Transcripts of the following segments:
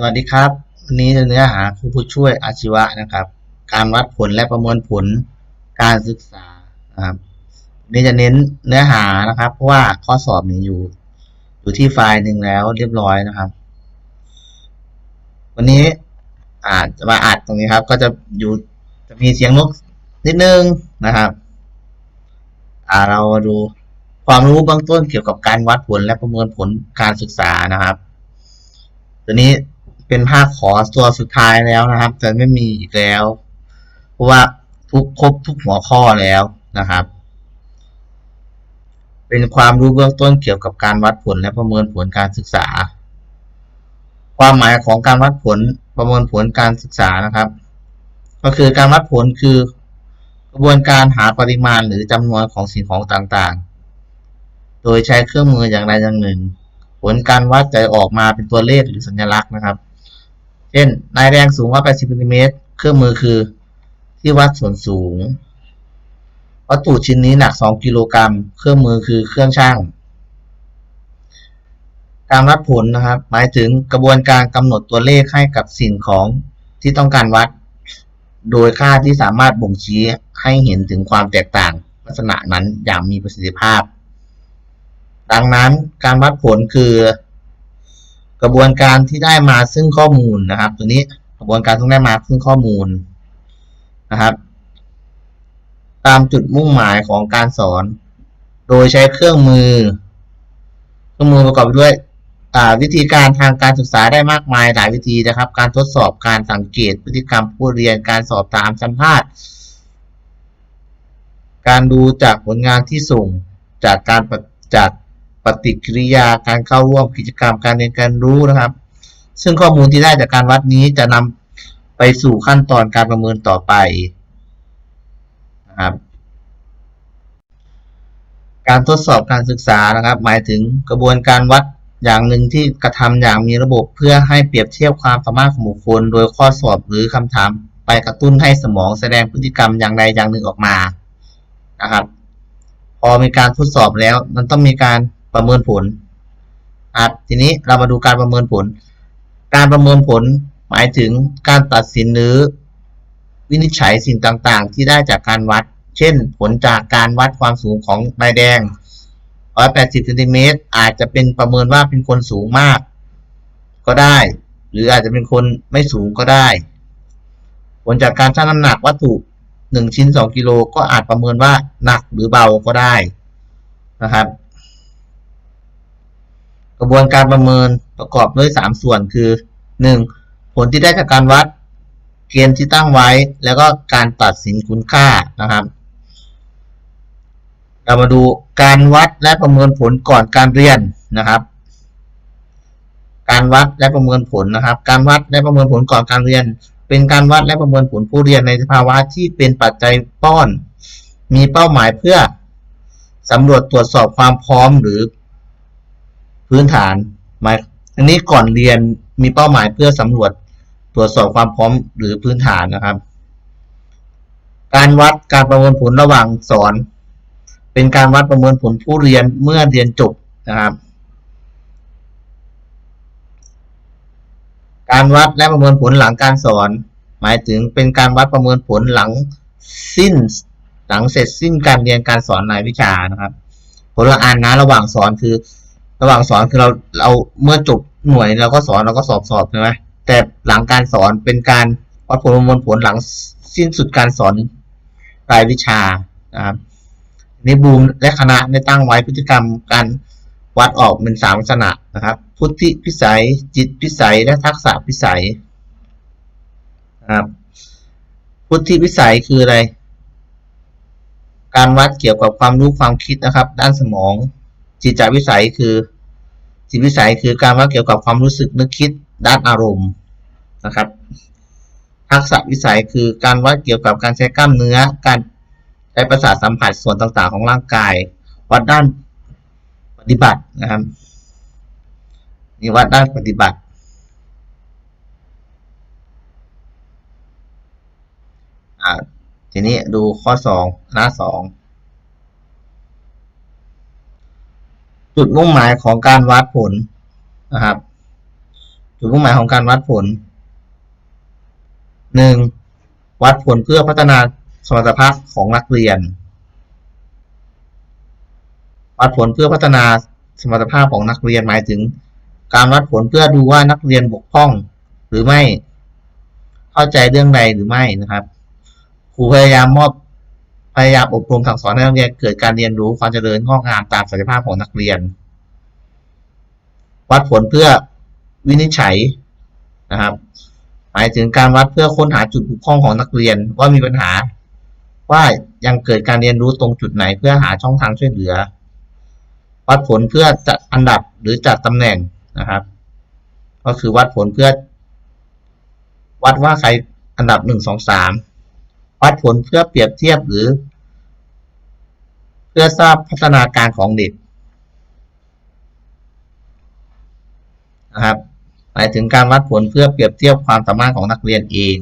สวัสดีครับ วันนี้เนื้อหาครูผู้ช่วยอาชีวะนะครับ การวัดผลและประเมินผลการศึกษาครับนี่จะเน้นเนื้อหานะครับ เพราะว่าข้อสอบนี่อยู่ อยู่ที่ไฟล์หนึ่งแล้วเรียบร้อยนะครับ วันนี้อาจจะมาอัดตรงนี้ครับ ก็จะอยู่จะมีเสียงนกนิดนึงนะครับอ่าเรามาดูความรู้เบื้องต้นเกี่ยวกับการวัดผลและประเมินผลการศึกษานะครับตัวนี้ เป็นภาคขอตัวสุดท้ายแล้วนะครับ จะไม่มีอีกแล้ว เพราะว่าทุกครบทุกหัวข้อแล้วนะครับ เป็นความรู้เบื้องต้นเกี่ยวกับการวัดผลและประเมินผลการศึกษา ความหมายของการวัดผลประเมินผลการศึกษานะครับ ก็คือการวัดผลคือกระบวนการหาปริมาณหรือจำนวนของสิ่งของต่างๆ โดยใช้เครื่องมืออย่างใดอย่างหนึ่ง ผลการวัดจะออกมาเป็นตัวเลขหรือสัญลักษณ์นะครับ เช่นนายแรงสูงว่า 80มิลลิเมตร เครื่องมือคือ ที่วัดส่วนสูง วัตถุชิ้นนี้หนัก 2 กิโลกรัม เครื่องมือคือเครื่องช่าง การวัดผลนะครับ หมายถึงกระบวนการกำหนดตัวเลขให้กับสิ่งของที่ต้องการวัด โดยค่าที่สามารถบ่งชี้ให้เห็นถึงความแตกต่างลักษณะนั้นอย่างมีประสิทธิภาพ ดังนั้นการวัดผลคือ กระบวนการที่ได้มาซึ่งข้อมูลนะครับ ตัวนี้กระบวนการที่ได้มาซึ่งข้อมูลนะครับ ตามจุดมุ่งหมายของการสอน โดยใช้เครื่องมือ เครื่องมือประกอบไปด้วยวิธีการทางการศึกษาได้มากมายหลายวิธีนะครับ การทดสอบการสังเกตพฤติกรรมผู้เรียนการสอบถามสัมภาษณ์ การดูจากผลงานที่ส่งจากการจาก ฏิกิริยาการเข้าร่วมกิจกรรมการเรียนการรู้นะครับ ซึ่งข้อมูลที่ได้จากการวัดนี้จะนำไปสู่ขั้นตอนการประเมินต่อไปนะครับ การทดสอบการศึกษานะครับ หมายถึงกระบวนการวัดอย่างหนึ่งที่กระทำอย่างมีระบบเพื่อให้เปรียบเทียบความสามารถของบุคคล โดยข้อสอบหรือคำถามไปกระตุ้นให้สมองแสดงพฤติกรรมอย่างใดอย่างหนึ่งออกมานะครับ พอมีการทดสอบแล้ว มันต้องมีการ ประเมินผลครับทีนี้เรามาดูการประเมินผล การประเมินผลหมายถึงการตัดสินหรือวินิจฉัยสิ่งต่างๆ ที่ได้จากการวัด เช่น ผลจากการวัดความสูงของใบแดง 180เซนติเมตรอาจจะเป็นประเมินว่าเป็นคนสูงมาก ก็ได้ หรืออาจจะเป็นคนไม่สูงก็ได้ ผลจากการชั่งน้ำหนักวัตถุ1ชิ้น 2 กิโลก็อาจประเมินว่าหนักหรือเบาก็ได้นะครับ กระบวนการประเมินประกอบด้วย 3 ส่วนคือ 1. ผลที่ได้จากการวัด เกณฑ์ที่ตั้งไว้ แล้วก็การตัดสินคุณค่านะครับ เรามาดูการวัดและประเมินผลก่อนการเรียนนะครับ การวัดและประเมินผลนะครับ การวัดและประเมินผลก่อนการเรียน เป็นการวัดและประเมินผลผู้เรียนในสภาวะที่เป็นปัจจัยป้อน มีเป้าหมายเพื่อสำรวจตรวจสอบความพร้อมหรือ พื้นฐานหมายอันนี้ก่อนเรียนมีเป้าหมายเพื่อสำรวจตรวจสอบความพร้อมหรือพื้นฐานนะครับ การวัดการประเมินผลระหว่างสอน เป็นการวัดประเมินผลผู้เรียนเมื่อเรียนจบนะครับ การวัดและประเมินผลหลังการสอน หมายถึงเป็นการวัดประเมินผลหลังสิ้นหลังเสร็จสิ้นการเรียนการสอนในวิชานะครับ ผลละอันนะระหว่างสอนคือ ระหว่างสอนคือเราเราเมื่อจบหน่วยเราก็สอนเราก็สอบสอบใช่ไหมแต่หลังการสอนเป็นการวัดผลประมวลผลหลังสิ้นสุดการสอนรายวิชานะครับในบูมและคณะได้ตั้งไว้พฤติกรรมการวัดออกเป็นสามลักษณะนะครับ พุทธิพิสัย จิตพิสัย และทักษะพิสัยนะครับพุทธิพิสัยคืออะไร การวัดเกี่ยวกับความรู้ความคิดนะครับ ด้านสมอง จิตจวิสัยคือ จิตวิสัยคือการว่าเกี่ยวกับความรู้สึกนึกคิดด้านอารมณ์นะครับทักษะวิสัยคือการวัดเกี่ยวกับการใช้กล้ามเนื้อ การใช้ประสาทสัมผัสส่วนต่างๆ ของร่างกาย วัดด้านปฏิบัตินะครับนี่วัดด้านปฏิบัติ ทีนี้ดูข้อสองหน้าสอง จุดมุ่งหมายของการวัดผลนะครับ จุดมุ่งหมายของการวัดผลหนึ่งวัดผลเพื่อพัฒนาสมรรถภาพของนักเรียน วัดผลเพื่อพัฒนาสมรรถภาพของนักเรียนหมายถึง การวัดผลเพื่อดูว่านักเรียนบกพร่องหรือไม่ เข้าใจเรื่องใดหรือไม่นะครับครูพยายามมอบ พยายามอบรมสั่งสอนให้นักเรียนเกิดการเรียนรู้ความเจริญงอกงามตามศักยภาพของนักเรียน วัดผลเพื่อวินิจฉัยนะครับ หมายถึงการวัดเพื่อค้นหาจุดบกพร่องของนักเรียนว่ามีปัญหา ว่ายังเกิดการเรียนรู้ตรงจุดไหนเพื่อหาช่องทางช่วยเหลือ วัดผลเพื่อจัดอันดับหรือจัดตำแหน่งนะครับ ก็คือวัดผลเพื่อ วัดว่าใครอันดับหนึ่งสองสามวัดผลเพื่อเปรียบเทียบหรือเพื่อทราบพัฒนาการของเด็กนะครับหมายถึงการวัดผลเพื่อเปรียบเทียบความสามารถของนักเรียนเอง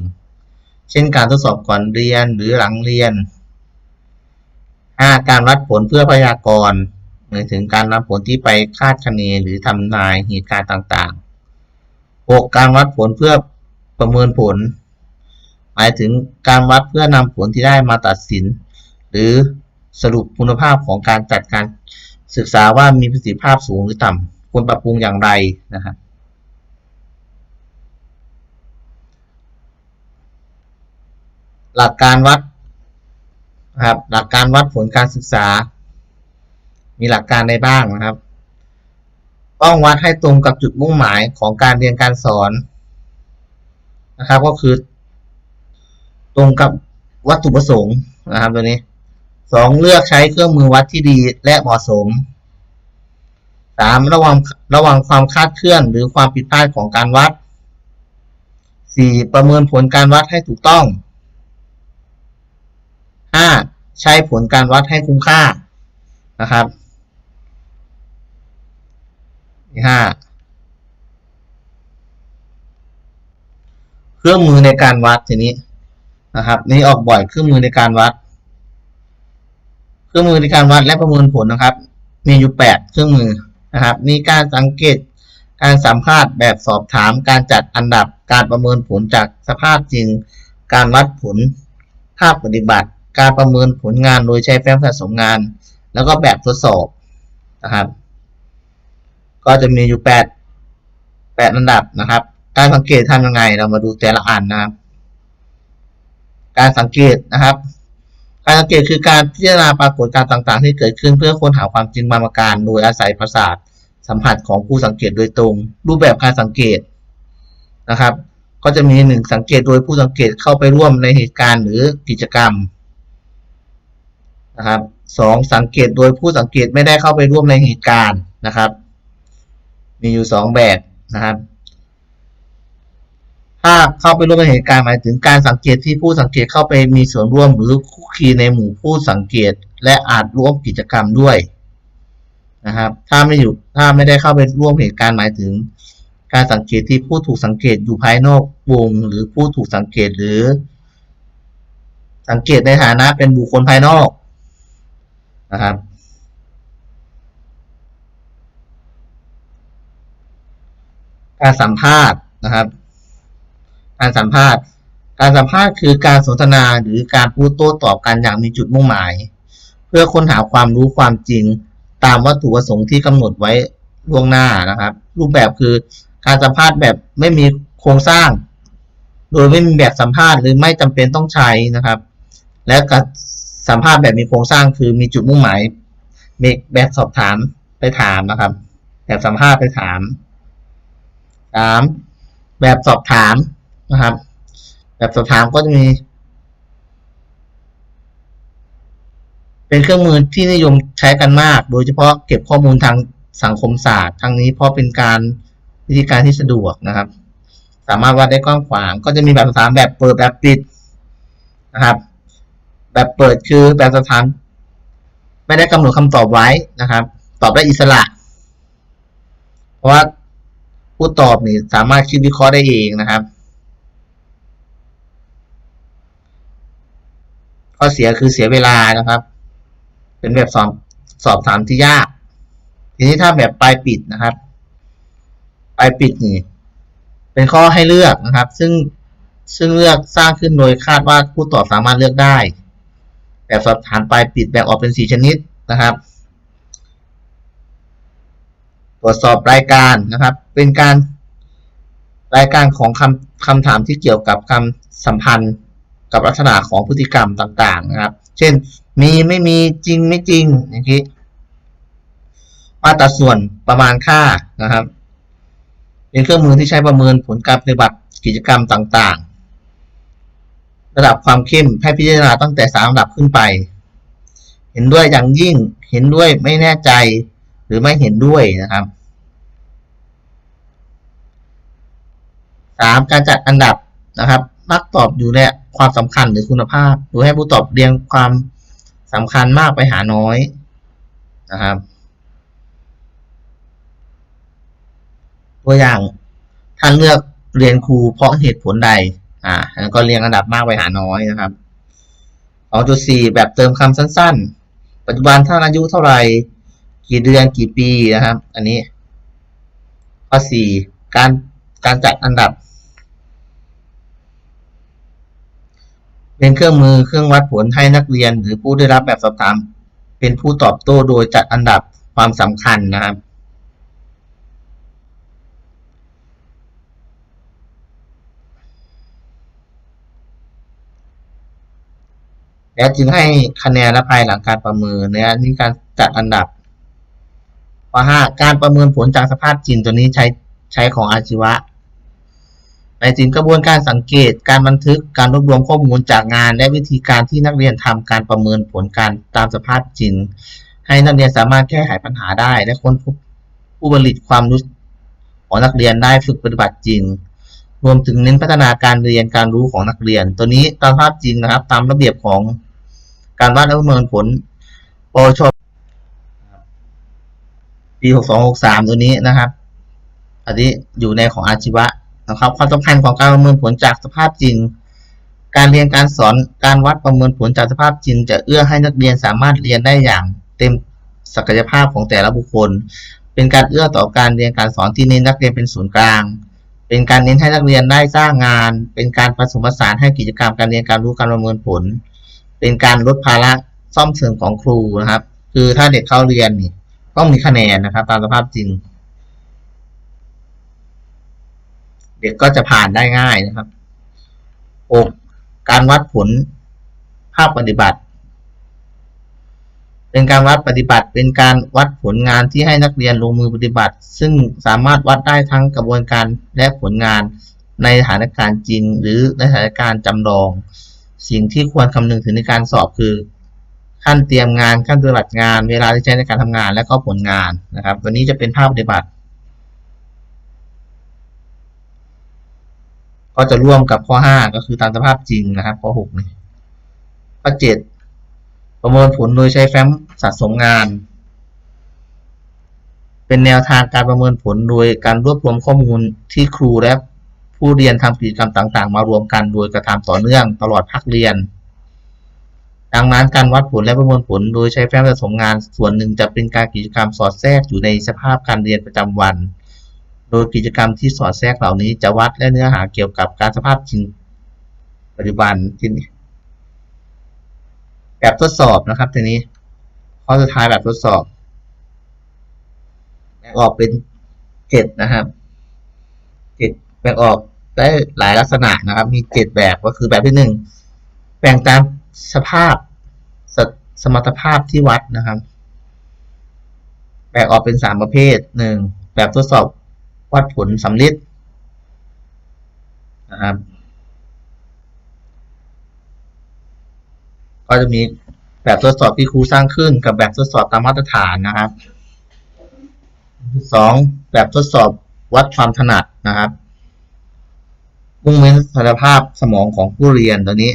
เช่นการทดสอบก่อนเรียนหรือหลังเรียน 5. การวัดผลเพื่อพยากรณ์หมายถึงการนำผลที่ไปคาดคะเนหรือทำนายเหตุการณ์ต่างๆ 6. การวัดผลเพื่อประเมินผล หมายถึงการวัดเพื่อนำผลที่ได้มาตัดสิน หรือ สรุปคุณภาพของการจัดการศึกษาว่ามีประสิทธิภาพสูงหรือต่ำควรปรับปรุงอย่างไรนะครับหลักการวัดนะครับหลักการวัดผลการศึกษา มีหลักการใดบ้างนะครับ ต้องวัดให้ตรงกับจุดมุ่งหมายของการเรียนการสอนนะครับ ก็คือ ตรงกับวัตถุประสงค์นะครับตัวนี้ สองเลือกใช้เครื่องมือวัดที่ดีและเหมาะสมสามระวังระวังความคาดเคลื่อนหรือความผิดพลาดของการวัดสี่ประเมินผลการวัดให้ถูกต้องห้าใช้ผลการวัดให้คุ้มค่านะครับห้าเครื่องมือในการวัดทีนี้นะครับนี่ออกบ่อยเครื่องมือในการวัด รื่องมือในการวัดและประเมินผลนะครับ มีอยู่แปดเครื่องมือนะครับ มีการสังเกต การสัมภาษณ์แบบสอบถาม การจัดอันดับ การประเมินผลจากสภาพจริง การวัดผล ภาพปฏิบัติ การประเมินผลงานโดยใช้แฟ้มสะสมงาน แล้วก็แบบทดสอบนะครับ ก็จะมีอยู่แปดแปดอันดับนะครับ การสังเกตทำยังไง เรามาดูแต่ละอันนะครับ การสังเกตนะครับ การสังเกตคือการพิจารณาปรากฏการณ์ต่างๆ ที่เกิดขึ้นเพื่อค้นหาความจริงบางประการ โดยอาศัยประสาทสัมผัสของผู้สังเกตโดยตรง รูปแบบการสังเกตนะครับ ก็จะมีหนึ่งสังเกตโดยผู้สังเกตเข้าไปร่วมในเหตุการณ์หรือกิจกรรมนะครับสองสังเกตโดยผู้สังเกตไม่ได้เข้าไปร่วมในเหตุการณ์นะครับ มีอยู่สองแบบนะครับ ถ้าเข้าไปร่วมในเหตุการณ์หมายถึงการสังเกตที่ผู้สังเกตเข้าไปมีส่วนร่วมหรือคุกคีในหมู่ผู้สังเกต และอาจร่วมกิจกรรมด้วยนะครับ ถ้าไม่อยู่ถ้าไม่ได้เข้าไปร่วมเหตุการณ์หมายถึง การสังเกตที่ผู้ถูกสังเกตอยู่ภายนอกวงหรือผู้ถูกสังเกตหรือ สังเกตในฐานะเป็นบุคคลภายนอกนะครับการสัมภาษณ์นะครับ การสัมภาษณ์ การสัมภาษณ์คือการสนทนาหรือการพูดโต้ตอบกันอย่างมีจุดมุ่งหมาย เพื่อค้นหาความรู้ความจริง ตามวัตถุประสงค์ที่กำหนดไว้ล่วงหน้านะครับ รูปแบบคือการสัมภาษณ์แบบไม่มีโครงสร้าง โดยไม่มีแบบสัมภาษณ์หรือไม่จำเป็นต้องใช้นะครับ และการสัมภาษณ์แบบมีโครงสร้างคือมีจุดมุ่งหมายมีแบบสอบถามไปถามนะครับ แบบสัมภาษณ์ไปถามสามแบบสอบถาม นะครับ แบบสอบถามก็จะมี เป็นเครื่องมือที่นิยมใช้กันมาก โดยเฉพาะเก็บข้อมูลทางสังคมศาสตร์ทั้งนี้เพราะเป็นการวิธีการที่สะดวกนะครับ สามารถวัดได้กว้างขวาง ก็จะมีแบบสอบถามแบบเปิดแบบปิดนะครับ แบบเปิดคือแบบสอบถามไม่ได้กำหนดคำตอบไว้นะครับ ตอบได้อิสระ เพราะว่าผู้ตอบนี่สามารถคิดวิเคราะห์ได้เองนะครับ ข้อเสียคือเสียเวลานะครับ เป็นแบบสอบสอบถามที่ยาก ทีนี้ถ้าแบบปลายปิดนะครับ ปลายปิดนี่ เป็นข้อให้เลือกนะครับ ซึ่งซึ่งเลือกสร้างขึ้นโดยคาดว่าผู้ตอบสามารถเลือกได้ แบบสอบถามปลายปิดแบ่งออกเป็นสี่ชนิดนะครับ ตรวจสอบรายการนะครับ เป็นการรายการของคำคำถามที่เกี่ยวกับคำสัมพันธ์ กับลักษณะของพฤติกรรมต่างๆนะครับ เช่น มีไม่มีจริงไม่จริงอย่างนี้มาตราส่วนประมาณค่านะครับ เป็นเครื่องมือที่ใช้ประเมินผลการปฏิบัติกิจกรรมต่างๆ ระดับความเข้มให้พิจารณาตั้งแต่สามระดับขึ้นไป เห็นด้วยอย่างยิ่ง เห็นด้วยไม่แน่ใจ หรือไม่เห็นด้วยนะครับสามการจัดอันดับนะครับ มักตอบอยู่ใน ความสำคัญหรือคุณภาพ โดยให้ผู้ตอบเรียงความสำคัญมากไปหาน้อยนะครับตัวอย่างท่านเลือกเรียนครูเพราะเหตุผลใด อ่า แล้วก็เรียงอันดับมากไปหาน้อยนะครับ2.4 แบบเติมคำสั้น ๆ ปัจจุบันท่านอายุเท่าไหร่ กี่เดือน กี่ปีนะครับ อันนี้ ข้อ 4 การ การจัดอันดับ เป็นเครื่องมือเครื่องวัดผลให้นักเรียน หรือผู้ได้รับแบบสอบถาม เป็นผู้ตอบโต้โดยจัดอันดับความสำคัญนะครับ และจึงให้คะแนนและภายหลังการประเมินเนี่ยนี่การจัดอันดับข้อห้าการประเมินผลจากสภาพจริงตัวนี้ใช้ใช้ของอาชีวะ ถึงกระบวนการสังเกต การบันทึก การรวบรวมข้อมูลจากงาน และวิธีการที่นักเรียนทำการประเมินผลการตามสภาพจริง ให้นักเรียนสามารถแก้ไขปัญหาได้ และค้นพบผู้ผลิตความรู้ของนักเรียนได้ฝึกปฏิบัติจริง รวมถึงเน้นพัฒนาการเรียนการรู้ของนักเรียน ตัวนี้ตามภาพจริงนะครับ ตามระเบียบของการวัดและประเมินผลปชปีหกสองหกสามตัวนี้นะครับ อันนี้อยู่ในของอาชีวะ นะครับ ความสำคัญของการประเมินผลจากสภาพจริง การเรียนการสอนการวัดประเมินผลจากสภาพจริง จะเอื้อให้นักเรียนสามารถเรียนได้อย่างเต็มศักยภาพของแต่ละบุคคล เป็นการเอื้อต่อการเรียนการสอนที่เน้นนักเรียนเป็นศูนย์กลาง เป็นการเน้นให้นักเรียนได้สร้างงาน เป็นการผสมผสานให้กิจกรรมการเรียนการรู้การประเมินผล เป็นการลดภาระซ่อมเสริมของครูนะครับ คือถ้าเด็กเข้าเรียนนี่ต้องมีคะแนนนะครับ ตามสภาพจริง เด็กก็จะผ่านได้ง่ายนะครับกการวัดผลภาพปฏิบัติ เป็นการวัดปฏิบัติ เป็นการวัดผลงานที่ให้นักเรียนลงมือปฏิบัติ ซึ่งสามารถวัดได้ทั้งกระบวนการและผลงานในสถานการณ์จริง หรือในสถานการณ์จำลอง สิ่งที่ควรคำนึงถึงในการสอบคือ ขั้นเตรียมงานขั้นปฏิบัติงาน เวลาที่ใช้ในการทำงานและก็ผลงานนะครับวันนี้จะเป็นภาพปฏิบัติ ก็จะร่วมกับข้อ 5 ก็คือตามสภาพจริงนะครับข้อ6นี่ข้อ 7 ประเมินผลโดยใช้แฟ้มสะสมงาน เป็นแนวทางการประเมินผลโดยการรวบรวมข้อมูลที่ครูและผู้เรียนทำกิจกรรมต่างๆ มารวมกันโดยกระทำต่อเนื่องตลอดภาคเรียน ดังนั้นการวัดผลและประเมินผลโดยใช้แฟ้มสะสมงาน ส่วนหนึ่งจะเป็นการกิจกรรมสอดแทรกอยู่ในสภาพการเรียนประจำวัน โดยกิจกรรมที่สอดแทรกเหล่านี้จะวัดและเนื้อหาเกี่ยวกับการสภาพจริงปัจจุบันที่นี่แบบทดสอบนะครับทีนี้ข้อสุดท้ายแบบทดสอบแบ่งออกเป็นเจ็ดนะครับเจ็ดแบ่งออกได้หลายลักษณะนะครับ มีเจ็ดแบบก็คือแบบที่หนึ่งแบ่งตามสภาพสสมรรถภาพที่วัดนะครับ แบ่งออกเป็นสามประเภทหนึ่งแบบทดสอบ วัดผลสำลิดนะครับ ก็จะมีแบบทดสอบที่ครูสร้างขึ้นกับแบบทดสอบตามมาตรฐานนะครับสองแบบทดสอบวัดความถนัดนะครับมุ่งเน้นศักยภาพสมองของผู้เรียนตัวนี้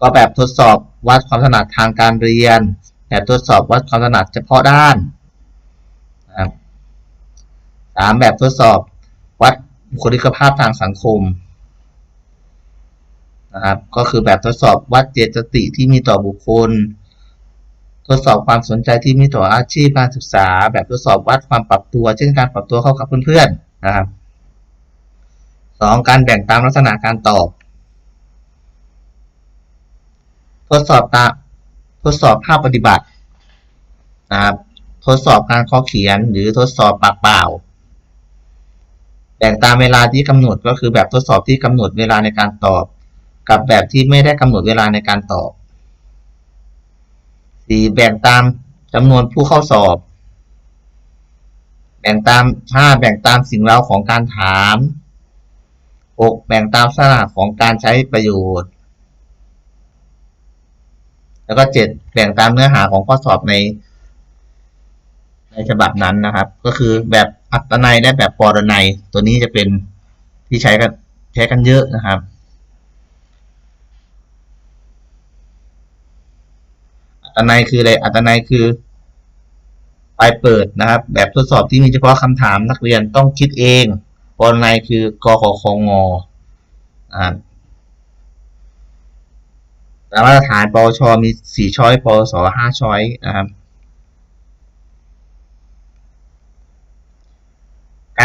ก็แบบทดสอบวัดความถนัดทางการเรียน แบบทดสอบวัดความถนัดเฉพาะด้าน สามแบบทดสอบวัดบุคลิกภาพทางสังคมนะครับ ก็คือแบบทดสอบวัดเจตสติที่มีต่อบุคคล ทดสอบความสนใจที่มีต่ออาชีพการศึกษา แบบทดสอบวัดความปรับตัว เช่นการปรับตัวเข้ากับเพื่อนๆนะครับสองการแบ่งตามลักษณะการตอบ ทดสอบตาทดสอบภาพปฏิบัตินะครับทดสอบการข้อเขียนหรือทดสอบปากเปล่า แบ่งตามเวลาที่กำหนดก็คือแบบทดสอบที่กำหนดเวลาในการตอบ กับแบบที่ไม่ได้กำหนดเวลาในการตอบสี่แบ่งตามจำนวนผู้เข้าสอบ แบ่งตามห้าแบ่งตามสิ่งเร้าของการถามหกแบ่งตามลักษณะของการใช้ประโยชน์ แล้วก็เจ็ดแบ่งตามเนื้อหาของข้อสอบในในฉบับนั้นนะครับ ก็คือแบบ อัตนัยและแบบปรนัย ตัวนี้จะเป็นที่ใช้กันใช้กันเยอะนะครับ อัตนัยคืออะไร อัตนัยคือปลายเปิดนะครับ แบบทดสอบที่มีเฉพาะคำถามนักเรียนต้องคิดเอง ปรนัยคือกขคงอ่าแต่มาตรฐานปวชมีสี่ช้อยปวสห้าช้อยนะครับ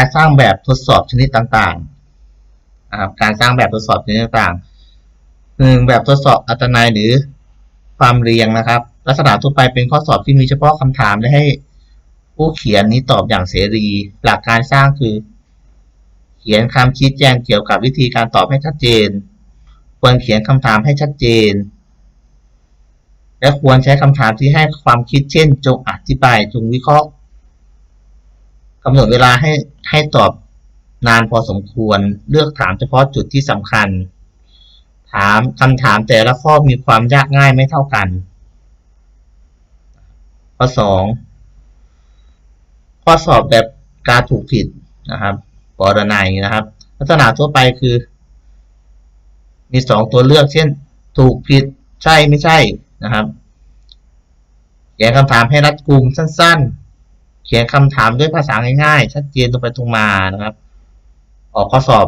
การสร้างแบบทดสอบชนิดต่างๆนะครับการสร้างแบบทดสอบชนิดต่างๆหนึ่งแบบทดสอบอัตนัยหรือความเรียงนะครับ ลักษณะทั่วไปเป็นข้อสอบที่มีเฉพาะคำถามและให้ผู้เขียนนี้ตอบอย่างเสรี หลักการสร้างคือ เขียนคำชี้แจงเกี่ยวกับวิธีการตอบให้ชัดเจน ควรเขียนคำถามให้ชัดเจน และควรใช้คำถามที่ให้ความคิดเช่น จงอธิบายจงวิเคราะห์ กำหนดเวลาให้ให้ตอบนานพอสมควร เลือกถามเฉพาะจุดที่สำคัญ ถามคำถามแต่ละข้อมีความยากง่ายไม่เท่ากัน ข้อสองข้อสอบแบบการถูกผิดนะครับปรนัยนะครับ ลักษณะทั่วไปคือ มีสองตัวเลือกเช่น ถูกผิดใช่ไม่ใช่นะครับเขียนคำถามให้รัดกุมสั้น ๆ เขียนคำถามด้วยภาษาง่ายๆ ชัดเจนตรงไปตรงมานะครับ ออกข้อสอบ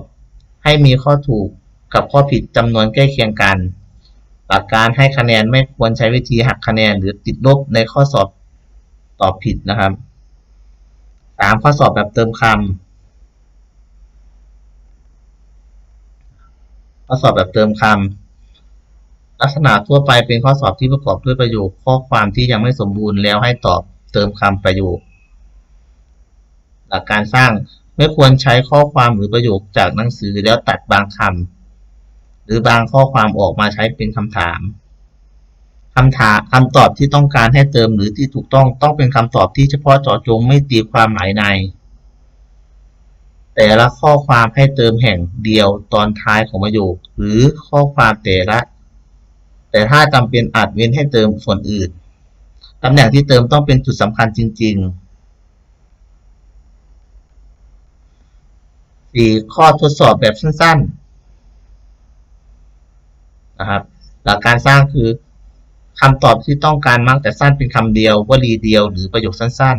ให้มีข้อถูกกับข้อผิดจำนวนใกล้เคียงกัน หลักการให้คะแนนไม่ควรใช้วิธีหักคะแนนหรือติดลบในข้อสอบตอบผิดนะครับสามข้อสอบแบบเติมคำข้อสอบแบบเติมคำลักษณะทั่วไปเป็นข้อสอบที่ประกอบด้วยประโยคข้อความที่ยังไม่สมบูรณ์แล้วให้ตอบเติมคำประโยค กการสร้าง ไม่ควรใช้ข้อความหรือประโยคจากหนังสือแล้วตัดบางคำหรือบางข้อความออกมาใช้เป็นคำถามคำถามคำตอบที่ต้องการให้เติมหรือที่ถูกต้องต้องเป็นคำตอบที่เฉพาะเจาะจงไม่ตีความหมายใน แต่ละข้อความให้เติมแห่งเดียวตอนท้ายของประโยค หรือข้อความแต่ละ แต่ถ้าจำเป็นอาจเว้นให้เติมส่วนอื่นตำแหน่งที่เติมต้องเป็นจุดสำคัญจริง ๆ สี่ข้อทดสอบแบบสั้นๆนะครับหลักการสร้างคือคำตอบที่ต้องการมักแต่สั้นเป็นคำเดียววลีเดียวหรือประโยคสั้น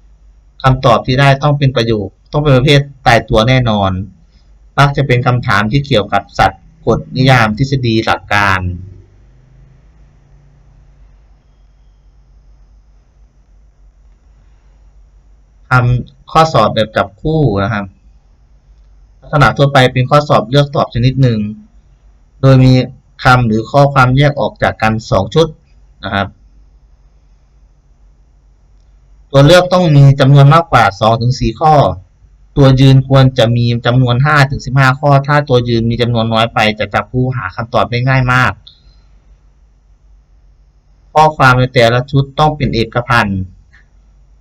ๆคำตอบที่ได้ต้องเป็นประโยคต้องเป็นประเภทตายตัวแน่นอน มักจะเป็นคำถามที่เกี่ยวกับสัตว์กฎนิยามทฤษฎีหลักการทำข้อสอบแบบจับคู่นะครับ ลักษณะทั่วไปเป็นข้อสอบเลือกตอบชนิดหนึ่ง โดยมีคำหรือข้อความแยกออกจากกันสองชุดนะครับ ตัวเลือกต้องมีจำนวนมากกว่า2ถึง4ข้อ ตัวยืนควรจะมีจำนวน5ถึง15ข้อ ถ้าตัวยืนมีจำนวนน้อยไปจะจับผู้หาคำตอบได้ง่ายมาก ข้อความในแต่ละชุดต้องเป็นเอกพันธ์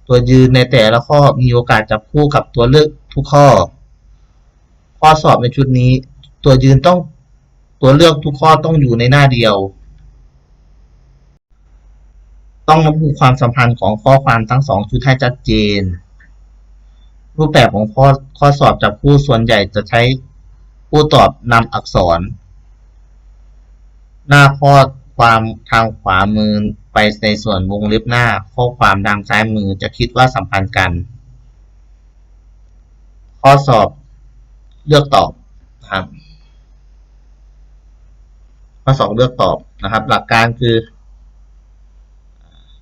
ตัวยืนในแต่ละข้อมีโอกาสจับคู่กับตัวเลือกทุกข้อ ข้อสอบในชุดนี้ ตัวยืนต้องตัวเลือกทุกข้อต้องอยู่ในหน้าเดียว ต้องระบุความสัมพันธ์ของข้อความทั้งสองชุดให้ชัดเจน รูปแบบของข้อข้อสอบจับคู่ส่วนใหญ่จะใช้ผู้ตอบนำอักษร หน้าข้อความทางขวามือไปในส่วนวงเล็บหน้า ข้อความทางซ้ายมือจะคิดว่าสัมพันธ์กัน ข้อสอบ เลือกตอบนะครับข้อสองเลือกตอบนะครับ หลักการคือ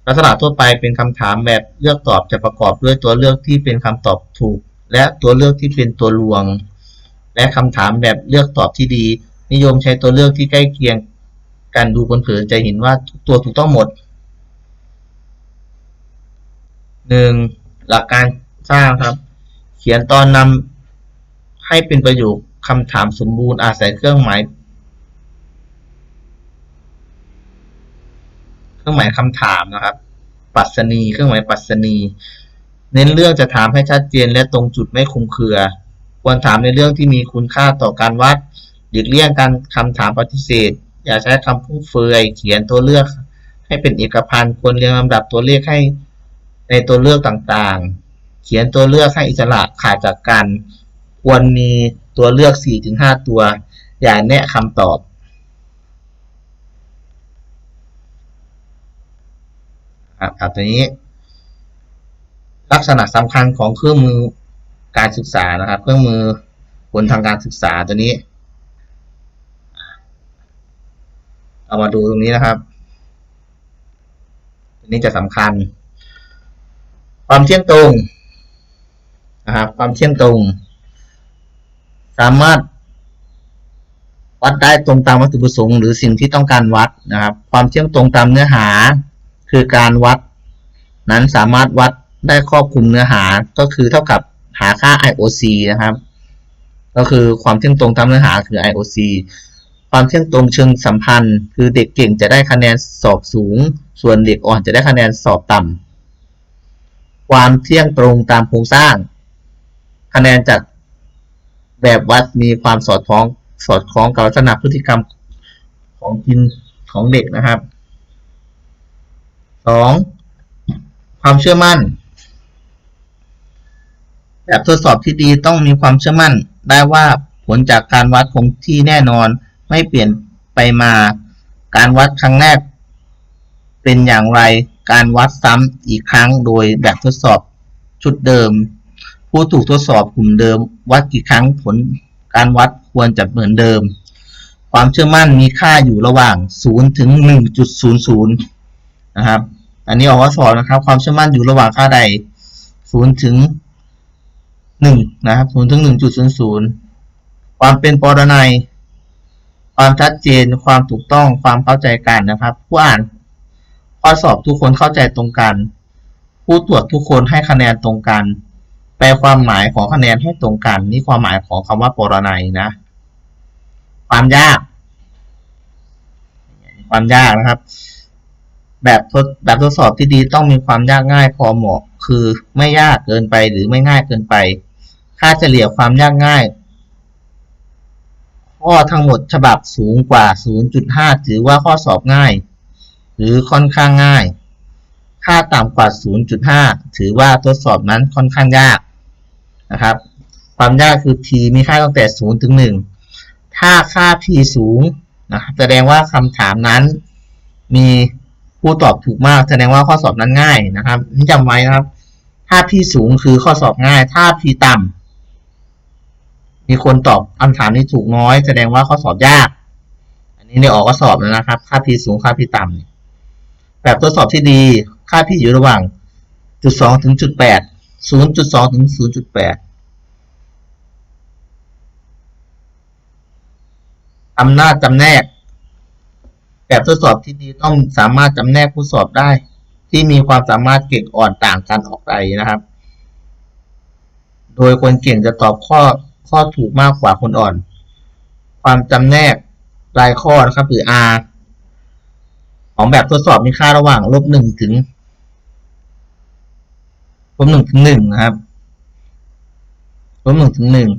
ลักษณะทั่วไปเป็นคำถามแบบเลือกตอบจะประกอบด้วยตัวเลือกที่เป็นคำตอบถูก และตัวเลือกที่เป็นตัวลวง และคำถามแบบเลือกตอบที่ดี นิยมใช้ตัวเลือกที่ใกล้เคียงกันดูเผินจะเห็นว่าตัวถูกต้องหมดหนึ่งหลักการสร้างครับ เขียนตอนนำ ให้เป็นประโยคคำถามสมบูรณ์อาศัยเครื่องหมาย เครื่องหมายคำถามนะครับปรัชนีเครื่องหมายปรัชนีเน้นเรื่องจะถามให้ชัดเจนและตรงจุดไม่คลุมเครือ ควรถามในเรื่องที่มีคุณค่าต่อการวัดหลีกเลี่ยงการคำถามปฏิเสธ อย่าใช้คำพุ่งเฟือยเขียนตัวเลือก ให้เป็นเอกพันธ์ควรเรียงลำดับตัวเลขให้ในตัวเลือกต่างๆ เขียนตัวเลือกให้อิสระขาดจากกัน ควรมีตัวเลือก 4-5 ตัว อย่าแนะคำตอบ ครับครับตัวนี้ ลักษณะสำคัญของเครื่องมือการศึกษานะครับ เครื่องมือผลทางการศึกษาตัวนี้ เอามาดูตรงนี้นะครับ ตัวนี้จะสำคัญ ความเที่ยงตรงนะครับ ความเที่ยงตรง สามารถวัดได้ตรงตามวัตถุประสงค์หรือสิ่งที่ต้องการวัดนะครับ ความเที่ยงตรงตามเนื้อหา คือการวัด นั้นสามารถวัดได้ครอบคลุมเนื้อหาก็คือเท่ากับหาค่า IOC นะครับ ก็คือความเที่ยงตรงตามเนื้อหาคือ IOC ความเที่ยงตรงเชิงสัมพันธ์ คือเด็กเก่งจะได้คะแนนสอบสูง ส่วนเด็กอ่อนจะได้คะแนนสอบต่ำความเที่ยงตรงตามโครงสร้าง คะแนนจาก แบบวัดมีความสอดคล้องสอดคล้องกับลักษณะพฤติกรรมของกินของเด็กนะครับสองความเชื่อมั่น แบบทดสอบที่ดีต้องมีความเชื่อมั่น ได้ว่าผลจากการวัดคงที่แน่นอนไม่เปลี่ยนไปมา การวัดครั้งแรก เป็นอย่างไร การวัดซ้ำอีกครั้งโดยแบบทดสอบชุดเดิม ผู้ถูกทดสอบกลุ่มเดิม วัดกี่ครั้งผลการวัดควรจะเหมือนเดิม ความเชื่อมั่นมีค่าอยู่ระหว่าง 0 ถึง 1.00 นะครับ อันนี้ออกข้อสอบนะครับ ความเชื่อมั่นอยู่ระหว่างค่าใด 0 ถึง 1 นะครับ 0 ถึง 1.00 ความเป็นปรนัย ความชัดเจน ความถูกต้อง ความเข้าใจกันนะครับ ผู้อ่านข้อสอบทุกคนเข้าใจตรงกัน ผู้ตรวจทุกคนให้คะแนนตรงกัน แปลความหมายของคะแนนให้ตรงกัน นี่ความหมายของคำว่าปรนัยนะ ความยาก ความยากนะครับ แบบทดแบบทดสอบที่ดีต้องมีความยากง่ายพอเหมาะ คือไม่ยากเกินไปหรือไม่ง่ายเกินไป ค่าเฉลี่ยความยากง่ายข้อทั้งหมดฉบับสูงกว่า 0.5 ถือว่าข้อสอบง่าย หรือค่อนข้างง่าย ค่าต่ำกว่า 0.5 ถือว่าทดสอบนั้นค่อนข้างยาก นะครับ ความยากคือ p มีค่าตั้งแต่ 0 ถึง 1 ถ้าค่า p สูงนะครับแสดงว่าคำถามนั้นมีผู้ตอบถูกมาก แสดงว่าข้อสอบนั้นง่ายนะครับนี่จำไว้นะครับ ถ้า p สูงคือข้อสอบง่าย ถ้า p ต่ำมีคนตอบคำถามนี้ถูกน้อย แสดงว่าข้อสอบยาก อันนี้เนี่ยออกข้อสอบแล้วนะครับ ค่า p สูงค่า p ต่ำแบบทดสอบที่ดี ค่า p อยู่ระหว่างจุดสองถึงจุดแปด ศูนย์จุดสองถึงศูนย์จุดแปดอำนาจจำแนก แบบทดสอบที่ดีต้องสามารถจำแนกผู้สอบได้ ที่มีความสามารถเก่งอ่อนต่างกันออกไปนะครับ โดยคนเก่งจะตอบข้อข้อถูกมากกว่าคนอ่อน ความจำแนกรายข้อนะครับหรือ R ของแบบทดสอบมีค่าระหว่างลบหนึ่งถึง ลบหนึ่งถึงหนึ่งนะครับลบหนึ่งถึงหนึ่ง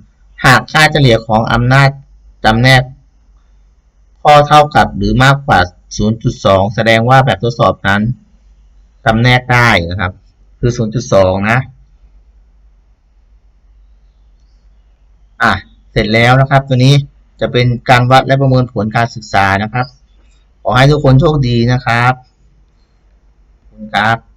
หากค่าเฉลี่ยของอำนาจจำแนกข้อเท่ากับหรือมากกว่า 0.2 แสดงว่าแบบทดสอบนั้นจำแนกได้นะครับ คือ 0.2 นะ อะ เสร็จแล้วนะครับ ตัวนี้จะเป็นการวัดและประเมินผลการศึกษานะครับ ขอให้ทุกคนโชคดีนะครับ ขอบคุณครับ